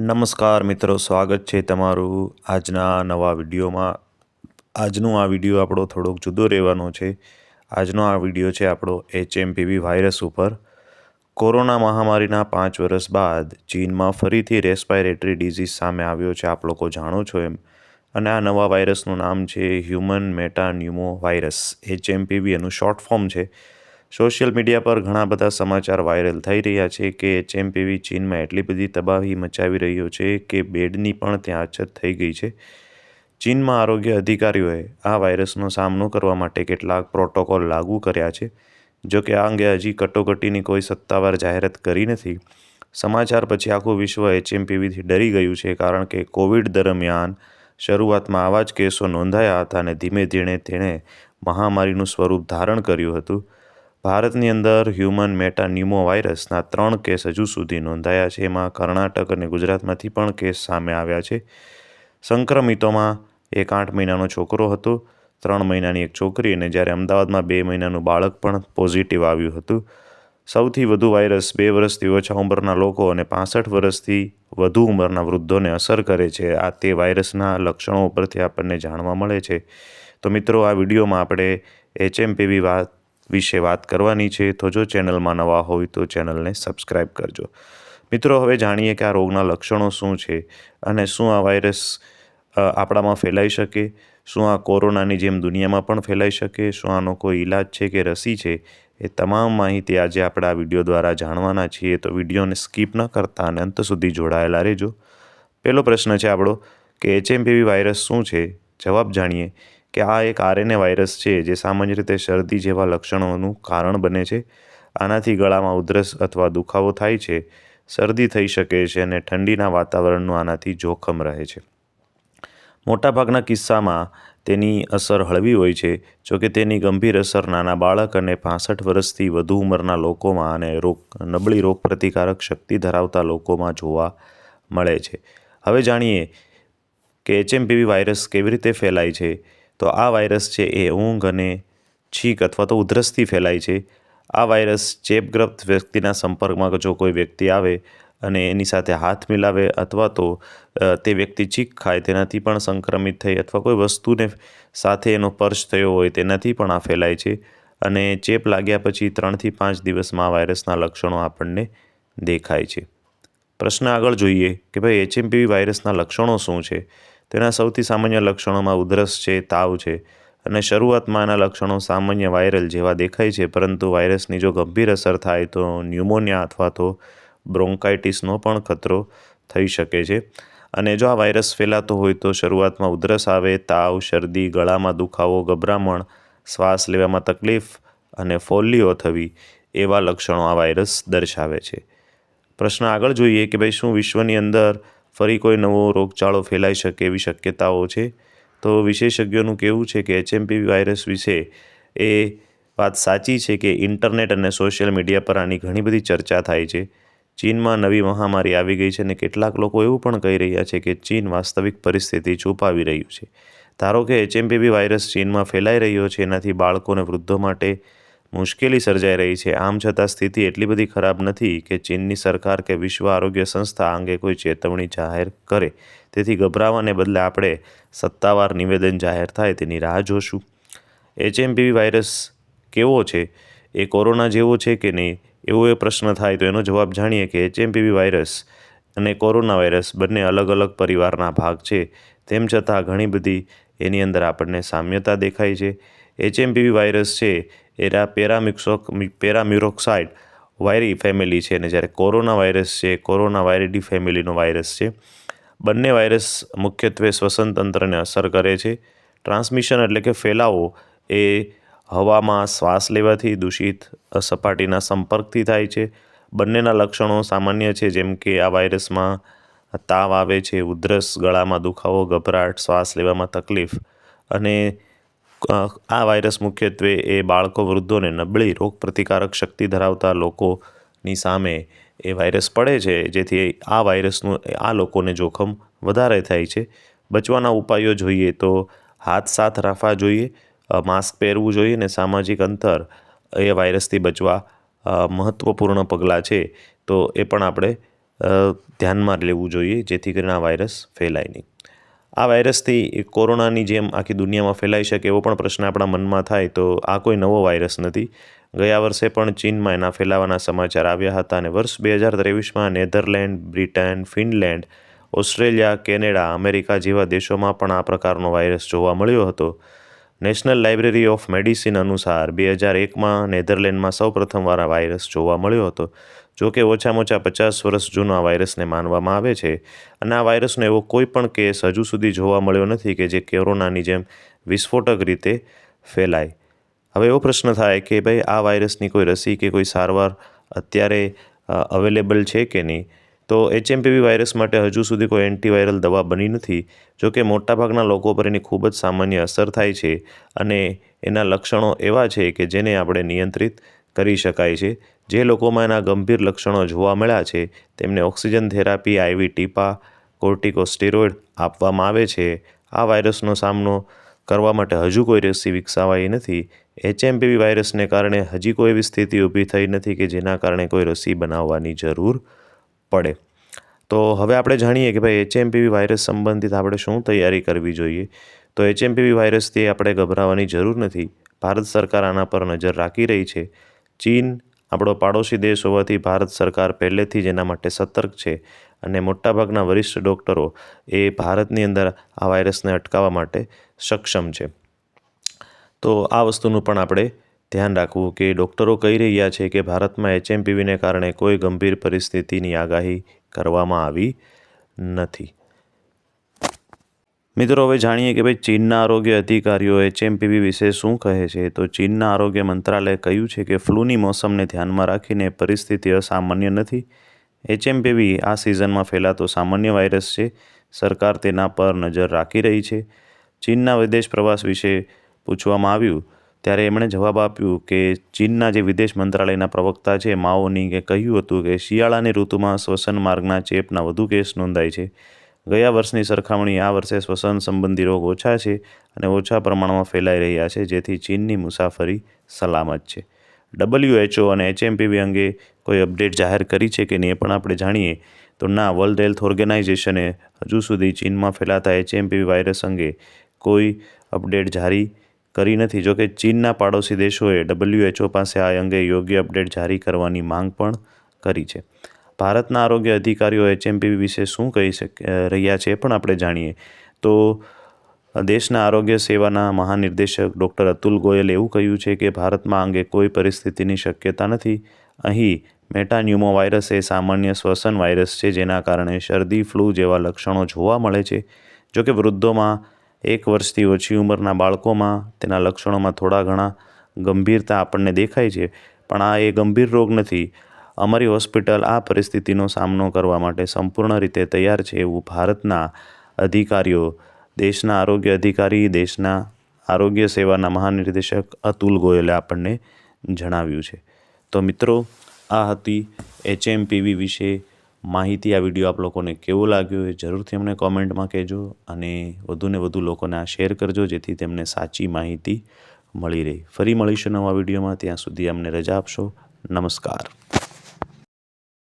નમસ્કાર મિત્રો, સ્વાગત છે તમારું આજના નવા વિડીયોમાં. આજનો આ વીડિયો આપણો થોડોક જુદો રહેવાનો છે. આજનો આ વીડિયો છે આપણો એચએમપીવી વાયરસ ઉપર. કોરોના મહામારીના પાંચ વર્ષ બાદ ચીનમાં ફરીથી રેસ્પાયરેટરી ડિઝીઝ સામે આવ્યો છે, આપ લોકો જાણો છો એમ. અને આ નવા વાયરસનું નામ છે હ્યુમન મેટાન્યુમો વાયરસ એચએમપીવી એનું શોર્ટ ફોર્મ છે. સોશિયલ મીડિયા પર ઘણા બધા સમાચાર વાયરલ થઈ રહ્યા છે કે એચએમપીવી ચીનમાં એટલી બધી તબાહી મચાવી રહ્યો છે કે બેડની પણ ત્યાં અછત થઈ ગઈ છે. ચીનમાં આરોગ્ય અધિકારીઓએ આ વાયરસનો સામનો કરવા માટે કેટલાક પ્રોટોકોલ લાગુ કર્યા છે. જો કે આ અંગે હજી કટોકટીની કોઈ સત્તાવાર જાહેરાત કરી નથી. સમાચાર પછી આખું વિશ્વ એચએમપીવીથી ડરી ગયું છે કારણ કે કોવિડ દરમિયાન શરૂઆતમાં આવા જ કેસો નોંધાયા હતા અને ધીમે ધીમે તેણે મહામારીનું સ્વરૂપ ધારણ કર્યું હતું. ભારતની અંદર હ્યુમન મેટાન્યુમો વાયરસના ત્રણ કેસ હજુ સુધી નોંધાયા છે. એમાં કર્ણાટક અને ગુજરાતમાંથી પણ કેસ સામે આવ્યા છે. સંક્રમિતોમાં એક આઠ મહિનાનો છોકરો હતો, ત્રણ મહિનાની એક છોકરી અને જ્યારે અમદાવાદમાં બે મહિનાનું બાળક પણ પોઝિટિવ આવ્યું હતું. સૌથી વધુ વાયરસ બે વર્ષથી ઓછા ઉંમરના લોકો અને પાસઠ વર્ષથી વધુ ઉંમરના વૃદ્ધોને અસર કરે છે. આ તે વાયરસના લક્ષણો ઉપરથી આપણને જાણવા મળે છે. તો મિત્રો, આ વિડીયોમાં આપણે એચએમપીવી વાત વિશે વાત કરવાની છે, તો જો ચેનલમાં નવા હોય તો ચેનલને સબસ્ક્રાઈબ કરજો. મિત્રો, હવે જાણીએ કે આ રોગના લક્ષણો શું છે અને શું આ વાયરસ આપણામાં ફેલાઈ શકે? શું આ કોરોનાની જેમ દુનિયામાં પણ ફેલાઈ શકે? શું આનો કોઈ ઈલાજ છે કે રસી છે? એ તમામ માહિતી આજે આપણે આ વીડિયો દ્વારા જાણવાના છીએ, તો વિડીયોને સ્કીપ ન કરતા અને અંત સુધી જોડાયેલા રહેજો. પહેલો પ્રશ્ન છે આપણો કે એચએમપીવી વાયરસ શું છે? જવાબ જાણીએ. કે આ એક આરએનએ વાયરસ છે જે સામાન્ય રીતે શરદી જેવા લક્ષણોનું કારણ બને છે. આનાથી ગળામાં ઉધરસ અથવા દુખાવો થાય છે, શરદી થઈ શકે છે અને ઠંડીના વાતાવરણનું આનાથી જોખમ રહે છે. મોટાભાગના કિસ્સામાં તેની અસર હળવી હોય છે, જોકે તેની ગંભીર અસર નાના બાળક અને પાસઠ વર્ષથી વધુ ઉંમરના લોકોમાં અને રોગ, નબળી રોગપ્રતિકારક શક્તિ ધરાવતા લોકોમાં જોવા મળે છે. હવે જાણીએ કે એચએમપીવી વાયરસ કેવી રીતે ફેલાય છે. તો આ વાયરસ છે એ ઊંઘ અને છીંક અથવા તો ઉધરસથી ફેલાય છે. આ વાયરસ ચેપગ્રસ્ત વ્યક્તિના સંપર્કમાં જો કોઈ વ્યક્તિ આવે અને એની સાથે હાથ મિલાવે અથવા તો તે વ્યક્તિ છીંક ખાય તેનાથી પણ સંક્રમિત થઈ અથવા કોઈ વસ્તુને સાથે એનો સ્પર્શ થયો હોય તેનાથી પણ આ ફેલાય છે. અને ચેપ લાગ્યા પછી ત્રણથી પાંચ દિવસમાં આ વાયરસના લક્ષણો આપણને દેખાય છે. પ્રશ્ન આગળ જોઈએ કે ભાઈ એચએમપીવી વાયરસના લક્ષણો શું છે? તેના સૌથી સામાન્ય લક્ષણોમાં ઉધરસ છે, તાવ છે અને શરૂઆતમાં આના લક્ષણો સામાન્ય વાયરલ જેવા દેખાય છે, પરંતુ વાયરસની જો ગંભીર અસર થાય તો ન્યુમોનિયા અથવા તો બ્રોન્કાઇટિસનો પણ ખતરો થઈ શકે છે. અને જો આ વાયરસ ફેલાતો હોય તો શરૂઆતમાં ઉધરસ આવે, તાવ, શરદી, ગળામાં દુખાવો, ગભરામણ, શ્વાસ લેવામાં તકલીફ અને ફોલ્લીઓ થવી એવા લક્ષણો આ વાયરસ દર્શાવે છે. પ્રશ્ન આગળ જોઈએ કે ભાઈ શું વિશ્વની અંદર ફરી કોઈ નવો રોગચાળો ફેલાઈ શકે એવી શક્યતાઓ છે? તો વિશેષજ્ઞોનું કહેવું છે કે એચએમપીવી વાયરસ વિશે એ વાત સાચી છે કે ઇન્ટરનેટ અને સોશિયલ મીડિયા પર આની ઘણી બધી ચર્ચા થાય છે. ચીનમાં નવી મહામારી આવી ગઈ છે અને કેટલાક લોકો એવું પણ કહી રહ્યા છે કે ચીન વાસ્તવિક પરિસ્થિતિ છુપાવી રહ્યું છે. ધારો કે એચએમપીવી વાયરસ ચીનમાં ફેલાઈ રહ્યો છે, એનાથી બાળકો અને વૃદ્ધો માટે મુશ્કેલી સર્જાઈ રહી છે. આમ છતાં સ્થિતિ એટલી બધી ખરાબ નથી કે ચીનની સરકાર કે વિશ્વ આરોગ્ય સંસ્થા અંગે કોઈ ચેતવણી જાહેર કરે. તેથી ગભરાવાને બદલે આપણે સત્તાવાર નિવેદન જાહેર થાય તેની રાહ જોશું. એચએમપીવી વાયરસ કેવો છે? એ કોરોના જેવો છે કે નહીં? એવો એ પ્રશ્ન થાય તો એનો જવાબ જાણીએ કે એચએમપીવી વાયરસ અને કોરોના વાયરસ બંને અલગ અલગ પરિવારના ભાગ છે. તેમ છતાં ઘણી બધી એની અંદર આપણને સામ્યતા દેખાય છે. એચએમપીવી વાયરસ છે એરા પેરામિક્સોક પેરામ્યુરોક્સાઇડ વાયરી ફેમિલી છે અને જ્યારે કોરોના વાયરસ છે, કોરોના વાયરિડી ફેમિલીનો વાયરસ છે, બંને વાયરસ મુખ્યત્વે શ્વસન તંત્રને અસર કરે છે. ટ્રાન્સમિશન એટલે કે ફેલાવો એ હવામાં શ્વાસ લેવાથી દૂષિત સપાટીના સંપર્કથી થાય છે. બંનેના લક્ષણો સામાન્ય છે, જેમ કે આ વાયરસમાં તાવ આવે છે, ઉધરસ, ગળામાં દુખાવો, ગભરાટ, શ્વાસ લેવામાં તકલીફ અને આ વાયરસ મુખ્યત્વે એ બાળકો વૃદ્ધોને નબળી રોગપ્રતિકારક શક્તિ ધરાવતા લોકોની સામે એ વાયરસ પડે છે, જેથી આ વાયરસનું, આ લોકોને જોખમ વધારે થાય છે. બચવાના ઉપાયો જોઈએ તો હાથ સાથ રાખવા જોઈએ માસ્ક પહેરવું જોઈએ અને સામાજિક અંતર એ વાયરસથી બચવા મહત્ત્વપૂર્ણ પગલાં છે. તો એ પણ આપણે ધ્યાનમાં લેવું જોઈએ, જેથી કરીને આ વાયરસ ફેલાય નહીં. આ વાયરસથી કોરોનાની જેમ આખી દુનિયામાં ફેલાઈ શકે એવો પણ પ્રશ્ન આપણા મનમાં થાય તો આ કોઈ નવો વાયરસ નથી. ગયા વર્ષે પણ ચીનમાં એના ફેલાવાના સમાચાર આવ્યા હતા અને વર્ષ બે હજાર ત્રેવીસમાં Netherland, Britain, Finland, Australia, Canada, America જેવા દેશોમાં પણ આ પ્રકારનો વાયરસ જોવા મળ્યો હતો. નેશનલ લાઇબ્રેરી ઓફ મેડિસિન અનુસાર બે હજાર એકમાં નેધરલેન્ડમાં સૌ પ્રથમવાર આ વાયરસ જોવા મળ્યો હતો. જો કે ઓછામાં ઓછા પચાસ વર્ષ જૂનો આ વાયરસને માનવામાં આવે છે અને આ વાયરસનો એવો કોઈ પણ કેસ હજુ સુધી જોવા મળ્યો નથી કે જે કોરોનાની જેમ વિસ્ફોટક રીતે ફેલાય. હવે એવો પ્રશ્ન થાય કે ભાઈ આ વાયરસની કોઈ રસી કે કોઈ સારવાર અત્યારે અવેલેબલ છે કે નહીં? તો એચએમપીવી વાયરસ માટે હજુ સુધી કોઈ એન્ટીવાયરલ દવા બની નથી, જો કે મોટાભાગના લોકો પર એની ખૂબ જ સામાન્ય અસર થાય છે અને એના લક્ષણો એવા છે કે જેને આપણે નિયંત્રિત કરી શકાય છે. જે લોકોમાં એના ગંભીર લક્ષણો જોવા મળ્યા છે, તેમને ઓક્સિજન થેરાપી આઈવી ટીપા, કોર્ટિકોસ્ટેરોઇડ આપવામાં આવે છે. આ વાયરસનો સામનો કરવા માટે હજુ કોઈ રસી વિકસાવાઈ નથી. એચએમપીવી વાયરસને કારણે હજી કોઈ એવી સ્થિતિ ઊભી થઈ નથી કે જેના કારણે કોઈ રસી બનાવવાની જરૂર પડે. તો હવે આપણે જાણીએ કે ભાઈ એચએમપીવી વાયરસ સંબંધિત આપણે શું તૈયારી કરવી જોઈએ? તો એચએમપીવી વાયરસથી આપણે ગભરાવાની જરૂર નથી. ભારત સરકાર આના પર નજર રાખી રહી છે. ચીન, આપણો પાડોશી દેશ હોવાથી ભારત સરકાર પહેલેથી જ એના માટે સતર્ક છે અને મોટાભાગના વરિષ્ઠ ડૉક્ટરો એ ભારતની અંદર આ વાયરસને અટકાવવા માટે સક્ષમ છે. તો આ વસ્તુનું પણ આપણે ધ્યાન રાખવું કે ડૉક્ટરો કહી રહ્યા છે કે ભારતમાં એચએમપીવીને કારણે કોઈ ગંભીર પરિસ્થિતિની આગાહી કરવામાં આવી નથી. મિત્રો, હવે જાણીએ કે ભાઈ ચીનના આરોગ્ય અધિકારીઓ એચએમપીવી વિશે શું કહે છે? તો ચીનના આરોગ્ય મંત્રાલયે કહ્યું છે કે ફ્લૂની મોસમને ધ્યાનમાં રાખીને પરિસ્થિતિ અસામાન્ય નથી. એચએમપીવી આ સિઝનમાં ફેલાતો સામાન્ય વાયરસ છે. સરકાર તેના પર નજર રાખી રહી છે. ચીનના વિદેશ પ્રવાસ વિશે પૂછવામાં આવ્યું ત્યારે એમણે જવાબ આપ્યું કે ચીનના જે વિદેશ મંત્રાલયના પ્રવક્તા છે માઓનિંગે કહ્યું હતું કે શિયાળાની ઋતુમાં શ્વસન માર્ગના ચેપના વધુ કેસ નોંધાય છે. ગયા વર્ષની સરખામણી આ વર્ષે શ્વસન સંબંધી રોગ ઓછા છે અને ઓછા પ્રમાણમાં ફેલાઈ રહ્યા છે, જેથી ચીનની મુસાફરી સલામત છે. ડબલ્યુએચઓ અને એચએમપીવી અંગે કોઈ અપડેટ જાહેર કરી છે કે નહીં એ પણ આપણે જાણીએ. તો ના, વર્લ્ડ હેલ્થ ઓર્ગેનાઇઝેશને હજુ સુધી ચીનમાં ફેલાતા એચએમપીવી વાયરસ અંગે કોઈ અપડેટ જારી કરી નથી. જોકે ચીનના પાડોશી દેશોએ ડબલ્યુએચઓ પાસે આ અંગે યોગ્ય અપડેટ જારી કરવાની માંગ પણ કરી છે. ભારતના આરોગ્ય અધિકારીઓ એચએમપીવી વિશે શું કહી રહ્યા છે પણ આપણે જાણીએ. તો દેશના આરોગ્ય સેવાના મહાનિર્દેશક ડૉક્ટર અતુલ ગોયલે એવું કહ્યું છે કે ભારતમાં અંગે કોઈ પરિસ્થિતિની શક્યતા નથી. અહીં મેટાન્યુમો વાયરસ એ સામાન્ય શ્વસન વાયરસ છે જેના કારણે શરદી, ફ્લૂ જેવા લક્ષણો જોવા મળે છે. જોકે વૃદ્ધોમાં એક વર્ષથી ઓછી ઉંમરના બાળકોમાં તેના લક્ષણોમાં થોડા ઘણા ગંભીરતા આપણને દેખાય છે, પણ આ એ ગંભીર રોગ નથી. અમારી હોસ્પિટલ આ પરિસ્થિતિનો સામનો કરવા માટે સંપૂર્ણ રીતે તૈયાર છે એવું ભારતના અધિકારીઓ, દેશના આરોગ્ય અધિકારી, દેશના આરોગ્ય સેવાના મહાનિર્દેશક અતુલ ગોયલે આપણને જણાવ્યું છે. તો મિત્રો, આ હતી એચએમપીવી વિશે માહિતી આ વીડિયો આપ લોકોને કેવો લાગ્યો એ જરૂરથી અમને કોમેન્ટમાં કહેજો અને વધુને વધુ લોકોને આ શેર કરજો જેથી તેમને સાચી માહિતી મળી રહે. ફરી મળીશું નવા વિડીયોમાં. ત્યાં સુધી અમને રજા આપશો. નમસ્કાર.